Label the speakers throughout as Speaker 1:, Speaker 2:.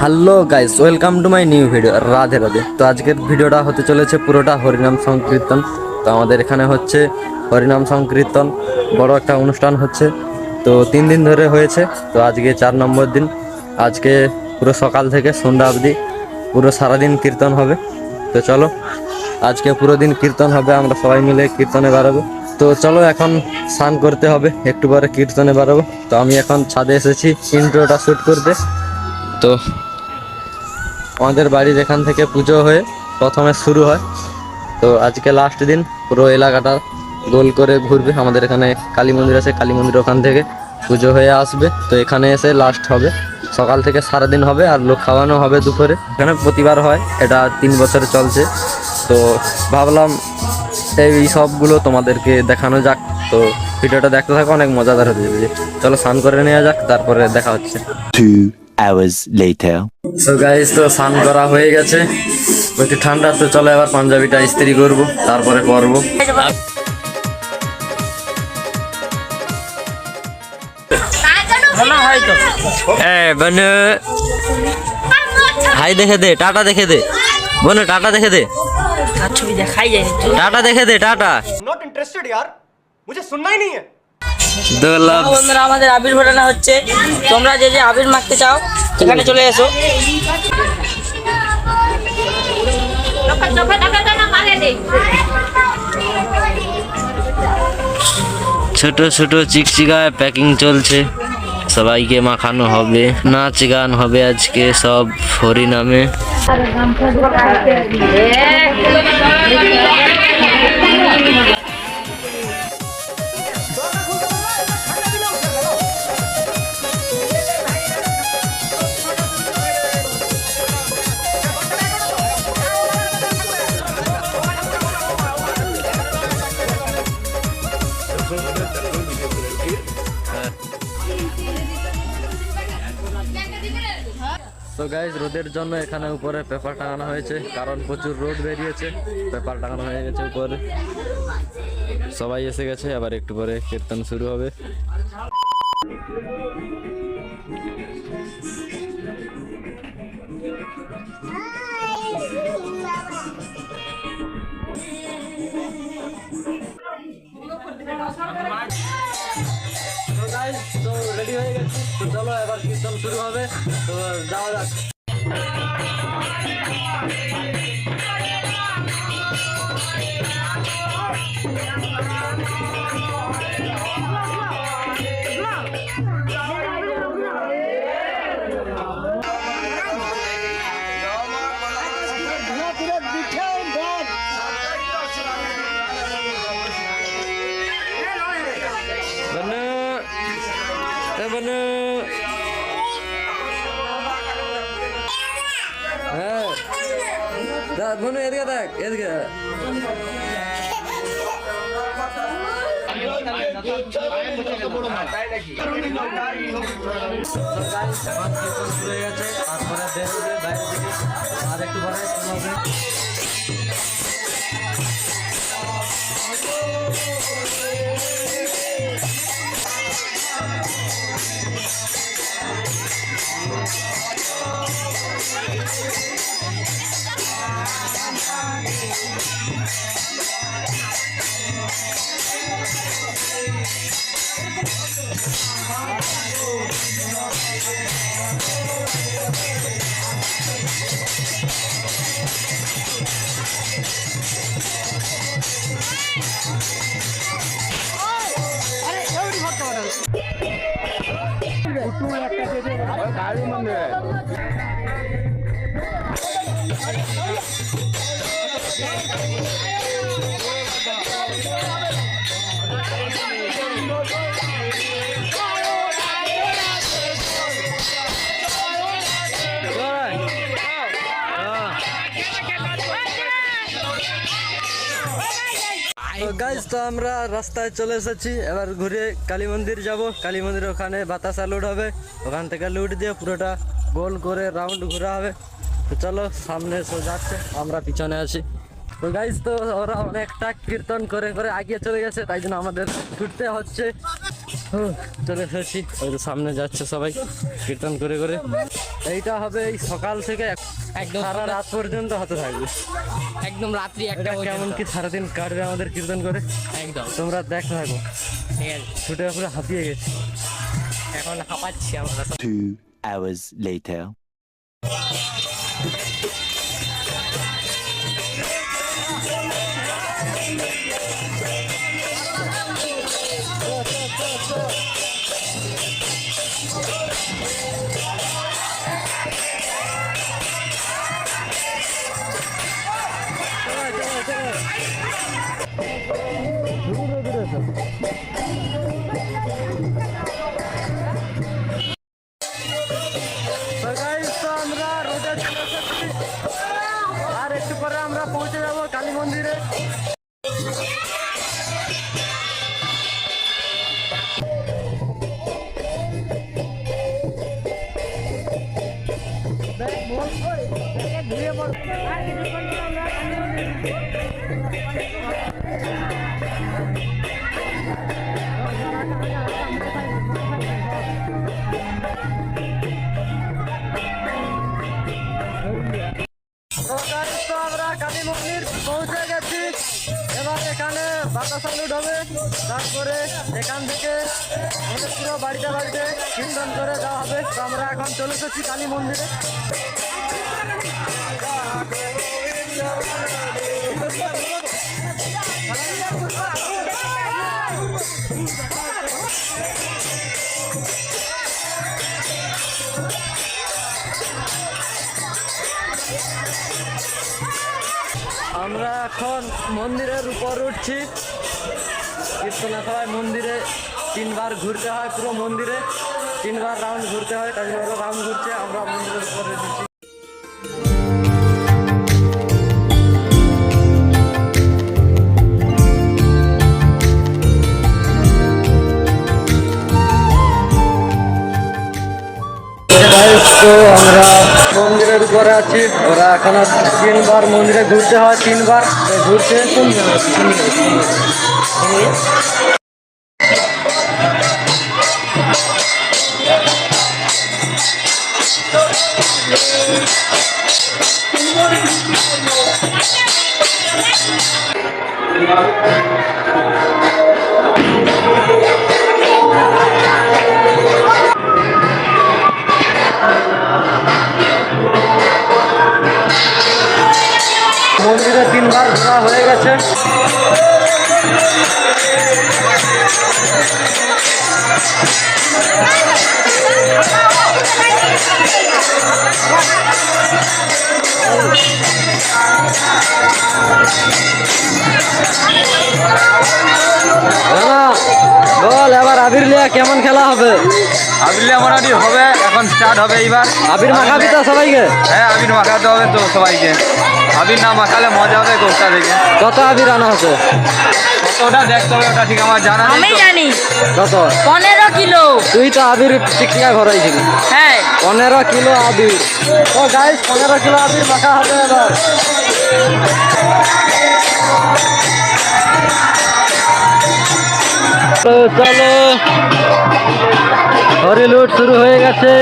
Speaker 1: Hello guys welcome to my new video Radhe Radhe তো আজকের ভিডিওটা হতে চলেছে পুরোটা হরিনাম সংকীর্তন। তো আমাদের এখানে হচ্ছে হরিনাম সংকীর্তন, বড় একটা অনুষ্ঠান হচ্ছে। তো তিন দিন ধরে হয়েছে, তো আজকে চার নম্বর দিন। আজকে পুরো সকাল থেকে সন্ধ্যা অবধি পুরো সারাদিন কীর্তন হবে। তো চলো, আজকে পুরো দিন কীর্তন হবে, আমরা সবাই মিলে কীর্তনে বেরোবো তো চলো এখন স্নান করতে হবে, একটু পরে কীর্তনে বেরোবো তো আমি এখন ছাদে এসেছি, ইন্ট্রোটা শ্যুট করতে। তো আমাদের বাড়ির এখান থেকে পুজো হয়ে প্রথমে শুরু হয়। তো আজকে লাস্ট দিন পুরো এলাকাটা গোল করে ঘুরবে। আমাদের এখানে কালী মন্দির আছে, কালী মন্দির ওখান থেকে পুজো হয়ে আসবে। তো এখানে এসে লাস্ট হবে। সকাল থেকে সারাদিন হবে আর লোক খাওয়ানো হবে দুপুরে। এখানে প্রতিবার হয়, এটা তিন বছর চলছে। তো ভাবলাম এই সবগুলো তোমাদেরকে দেখানো যাক। তো ভিডিওটা দেখতে থাকো, অনেক মজাদার হতে চলেছে চলো স্নান করে নেওয়া যাক, তারপরে দেখা হচ্ছে।
Speaker 2: hours later.
Speaker 1: তো গাইস তো স্নান করা হয়ে গেছে একটু ঠান্ডা তো চলো এবার পাঞ্জাবিটা ইস্ত্রি করব তারপরে পরবো এ বনু হাই দেখে দে টাটা দেখে দে বনু টাটা দেখে দে
Speaker 3: আর ছবি দেখাই যায়
Speaker 1: টাটা দেখে দে টাটা
Speaker 4: नॉट इंटरेस्टेड यार मुझे सुनना ही नहीं है
Speaker 1: দোলাপ
Speaker 3: বন্ধুরা আমাদের আবির ফোটানো হচ্ছে তোমরা যে যে আবির মাখতে চাও এখানে চলে এসো।
Speaker 1: ছোট ছোট চিকচিকায় প্যাকিং চলছে। সবাইকে মাখানো হবে নাচ গান হবে আজকে সব হরিনামে। তো রোদের জন্য এখানে উপরে পেপার টাঙানো হয়েছে, কারণ প্রচুর রোদ বেরিয়েছে, পেপার টাঙানো হয়ে গেছে উপরে। সবাই এসে গেছে, আবার একটু পরে কীর্তন শুরু হবে। তো রেডি হয়ে গেছি, তো চলো এবার কীর্তন শুরু হবে, তো যাওয়া যাক। বনু এ বনু বনু এদিকে দেখ এদিকে। আর একটু পরে শোনাবে তো গাইজ তো আমরা রাস্তায় চলে এসেছি। এবার ঘুরে কালী মন্দির যাব। কালী মন্দির ওখানে বাতাসা লুট হবে। ওখান থেকে লুট দিয়ে পুরোটা গোল করে রাউন্ড ঘোরা হবে। তো চলো, সামনে এসে, যাচ্ছে। আমরা পিছনে আছি। তো গাইজ তো ওরা অনেকটা কীর্তন করে করে আগিয়ে চলে গেছে, তাই জন্য আমাদের ছুটতে হচ্ছে। চলে এসেছি। ওই সামনে যাচ্ছে সবাই কীর্তন করে করে। এইটা হবে এই সকাল থেকে
Speaker 5: একদম
Speaker 1: সারা রাত পর্যন্ত হাতে থাকবে।
Speaker 5: একদম রাত্রি একটা
Speaker 1: কেমন কি সারাদিন কাটবে আমাদের কীর্তন করে?
Speaker 5: একদম।
Speaker 1: তোমরা দেখতে থাকো।
Speaker 5: ঠিক আছে।
Speaker 1: ছুটে পুরো হাঁপিয়ে গেছি।
Speaker 5: এখন হাঁপাচ্ছি আমরা।
Speaker 1: পৌঁছে যাব কালী মন্দিরে। বাতাসালু ঢবে তারপরে এখান থেকে আমাদের পুরো বাড়িতে বাড়িতে কীর্তন করে দেওয়া হবে। তো আমরা এখন চলে এসেছি কালী মন্দিরে। আমরা এখন মন্দিরের উপর উঠছি। কীর্তনা সবাই মন্দিরে তিনবার ঘুরতে হয়, পুরো মন্দিরে তিনবার রাউন্ড ঘুরতে হয় তাই জন্য রাউন্ড ঘুরছে, আমরা মন্দিরের উপরে উঠেছি তো আমরা মন্দিরের উপরে আছি, ওরা এখনও তিনবার মন্দিরে ঘুরতে হয়, তিনবার ঘুরছে মন্দিরে আবির
Speaker 6: মোটামুটি হবে এখন স্টার্ট হবে এইবার।
Speaker 1: আবির মাখাবি তো সবাইকে?
Speaker 6: হ্যাঁ আবির মাখাতে হবে তো সবাইকে। আবির না মাখালে মজা হবে কোনটা থেকে
Speaker 1: কত আবির আনা হচ্ছে।
Speaker 6: ওটা দেখতে হবে ওটা ঠিক আমার জানা
Speaker 3: আমি জানি।
Speaker 1: কত
Speaker 3: পনেরো কিলো।
Speaker 1: তুই তো আবির টিকটিকা ঘরাইছিলি
Speaker 3: হ্যাঁ।
Speaker 1: পনেরো কিলো আবির। ও গাইস পনেরো কিলো আবির মাখা হবে এবার। তো চলো লোড শুরু হয়ে গেছে।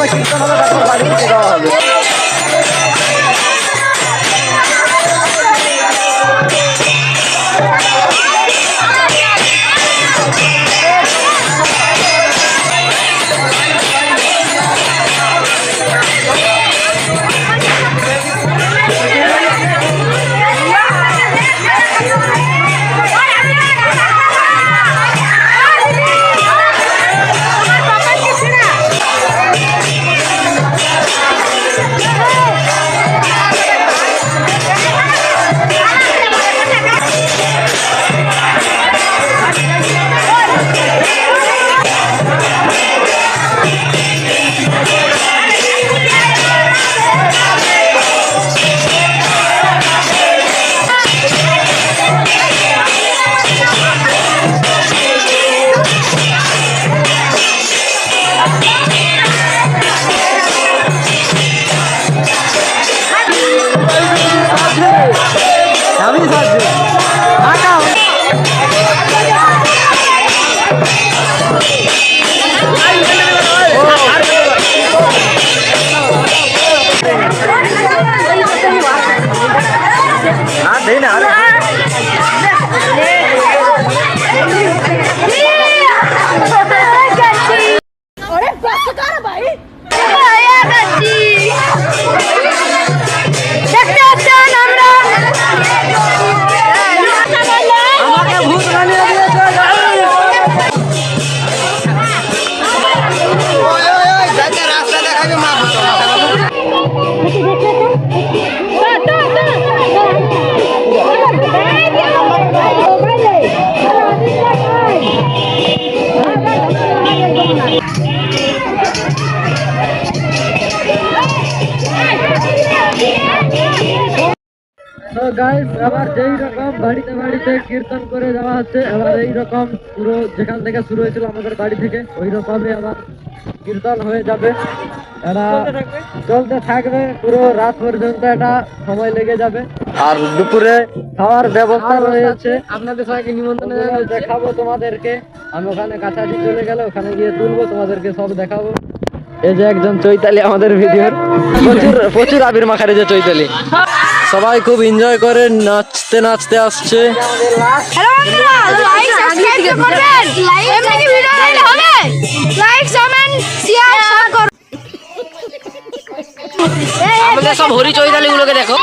Speaker 1: সময় কীর্তন হবে আবার যেই রকম বাড়িতে বাড়িতে কীর্তন করে যাওয়া হচ্ছে এবার এই রকম পুরো যেখান থেকে শুরু হয়েছিল আমাদের বাড়ি থেকে ওই রকমই আবার কীর্তন হয়ে যাবে। এটা চলতে থাকবে? পুরো রাত পর্যন্ত এটা সময় লেগে যাবে। আর দুপুরে খাওয়ার ব্যবস্থা রয়েছে।
Speaker 5: আপনাদের সবাইকে নিমন্ত্রণ
Speaker 1: দেখাবো তোমাদেরকে। আমি ওখানে কাছাকাছি চলে গেলে ওখানে গিয়ে তুলবো তোমাদেরকে সব দেখাবো। এই যে একজন চৈতালি আমাদের ভিডিওর। প্রচুর প্রচুর আবির মাখার এই যে চৈতালি। সবাই খুব এনজয় করে নাচতে নাচতে আসছে।
Speaker 5: আমাদের সব হরি চৈতালি গুলোকে দেখো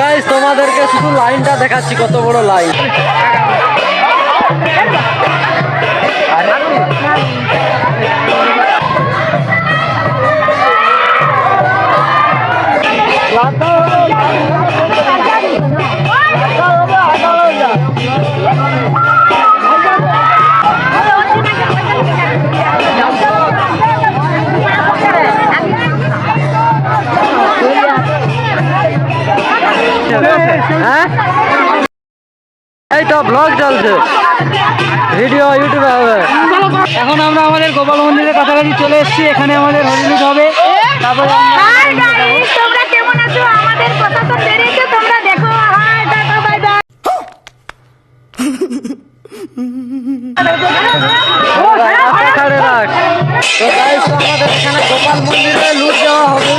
Speaker 1: গাইস তোমাদেরকে শুধু লাইনটা দেখাচ্ছি কত বড় লাইন। হ্যাঁ তো ব্লগ চলছে। ভিডিও ইউটিউবে হবে।
Speaker 5: এখন আমরা আমাদের গোপাল মন্দিরের কাছাকাছি চলে এসেছি। এখানে আমাদের হরিণী হবে। তারপরে
Speaker 7: কথা তো বেরিয়েছে তোমরা দেখো। টাটা বাই বাই
Speaker 1: আমাদের এখানে গোপাল মন্দিরে লুট দেওয়া হবে।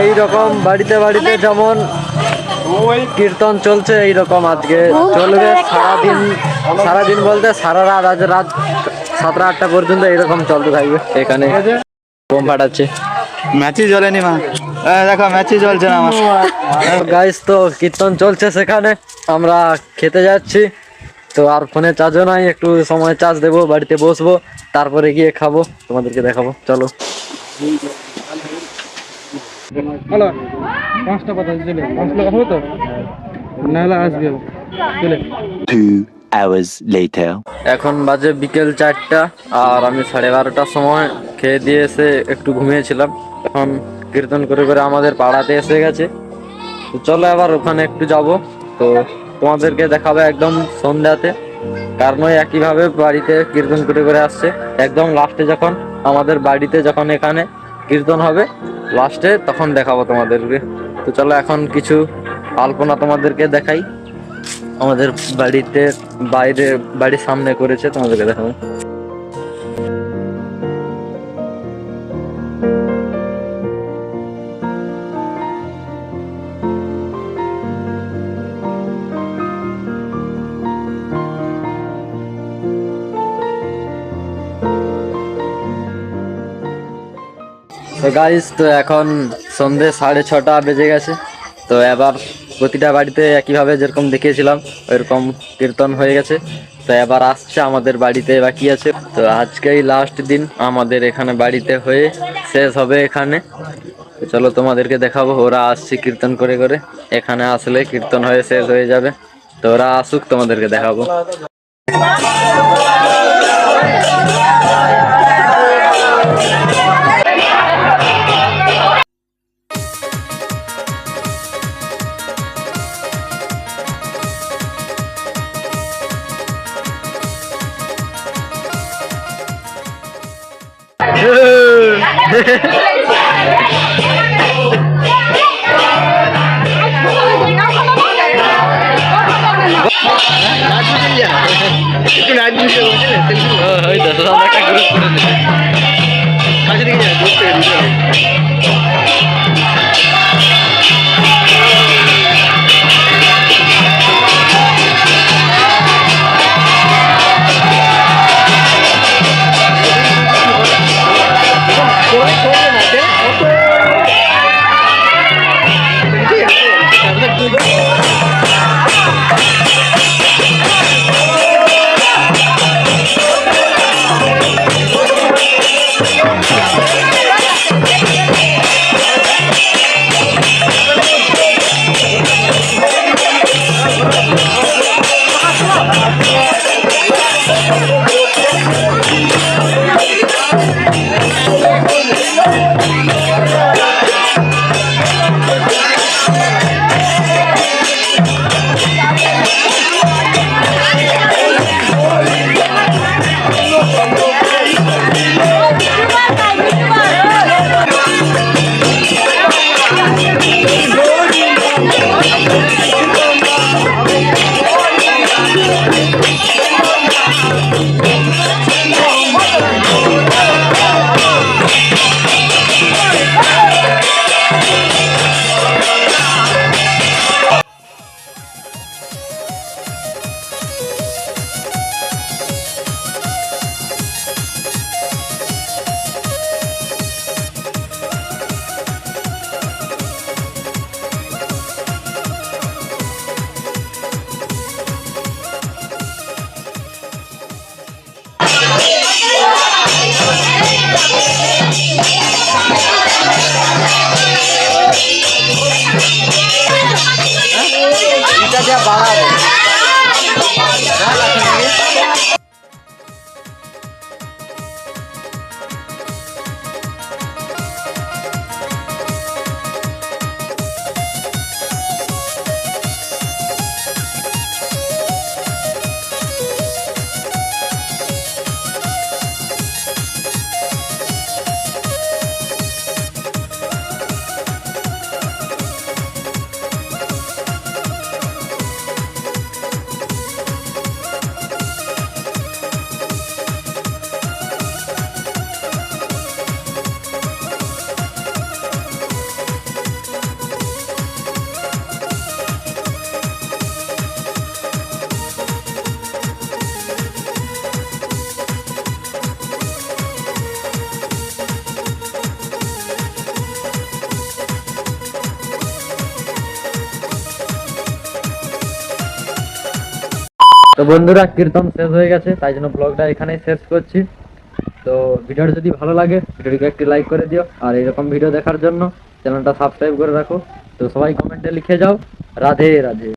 Speaker 1: এই রকম বাড়িতে বাড়িতে যেমন কীর্তন চলছে এই রকম আজকে চলবে। সারাদিন সারাদিন বলতে সারা রাত আজ রাত সাতটা আটটা পর্যন্ত এরকম চলতে থাকবে। এখানে বোম ফাটাচ্ছে।
Speaker 6: ম্যাচই জ্বলেনি মা। দেখো ম্যাচই জ্বলছে না আমার।
Speaker 1: গাইস তো কীর্তন চলছে সেখানে। আমরা খেতে যাচ্ছি। তো আর ফোনে চার্জও নাই একটু সময় চার্জ দেবো বাড়িতে বসবো তারপরে গিয়ে খাব। তোমাদেরকে দেখাবো। চলো।
Speaker 5: হ্যালো পাঁচটা কথা চলে। পাঁচটা কথা তো? নাহলে আসবে। চলে।
Speaker 2: Two hours later.
Speaker 1: এখন বাজে বিকেল চারটা আর আমি সাড়ে বারোটার সময় খেয়ে দিয়ে এসে একটু ঘুমিয়েছিলাম। এখন কীর্তন করে করে আমাদের পাড়াতে এসে গেছে। তো চলো আবার ওখানে একটু যাব। তো তোমাদেরকে দেখাবে একদম সন্ধ্যাতে কারণ ওই একইভাবে বাড়িতে কীর্তন করে করে আসছে। একদম লাস্টে যখন আমাদের বাড়িতে যখন এখানে কীর্তন হবে লাস্টে তখন দেখাবো তোমাদেরকে। তো চলো এখন কিছু আলপনা তোমাদেরকে দেখাই। আমাদের বাড়িতে, বাইরে, বাড়ির সামনে করেছে, তোমাদেরকে দেখাবো। গাইস তো এখন সন্ধে সাড়ে ছটা বেজে গেছে। তো এবার প্রতিটা বাড়িতে একইভাবে যেরকম দেখিয়েছিলাম, ওইরকম কীর্তন হয়ে গেছে। তো এবার আসছে আমাদের বাড়িতে বাকি আছে? তো আজকেই লাস্ট দিন আমাদের এখানে বাড়িতে হয়ে শেষ হবে এখানে। চলো তোমাদেরকে দেখাবো, ওরা আসছে কীর্তন করে করে। এখানে আসলে কীর্তন হয়ে শেষ হয়ে যাবে। তো ওরা আসুক, তোমাদেরকে দেখাবো। ওই তো সব একটা গ্রুপ করে দিছে বন্ধুরা, কীর্তন শেষ হয়ে গেছে, তাই জন্য ব্লগটা এখানেই শেষ করছি। তো ভিডিওটা যদি ভালো লাগে, ভিডিওটিকে একটি লাইক করে দিও, আর এরকম ভিডিও দেখার জন্য চ্যানেলটা সাবস্ক্রাইব করে রাখো। তো সবাই কমেন্টে লিখে যাও, রাধে রাধে।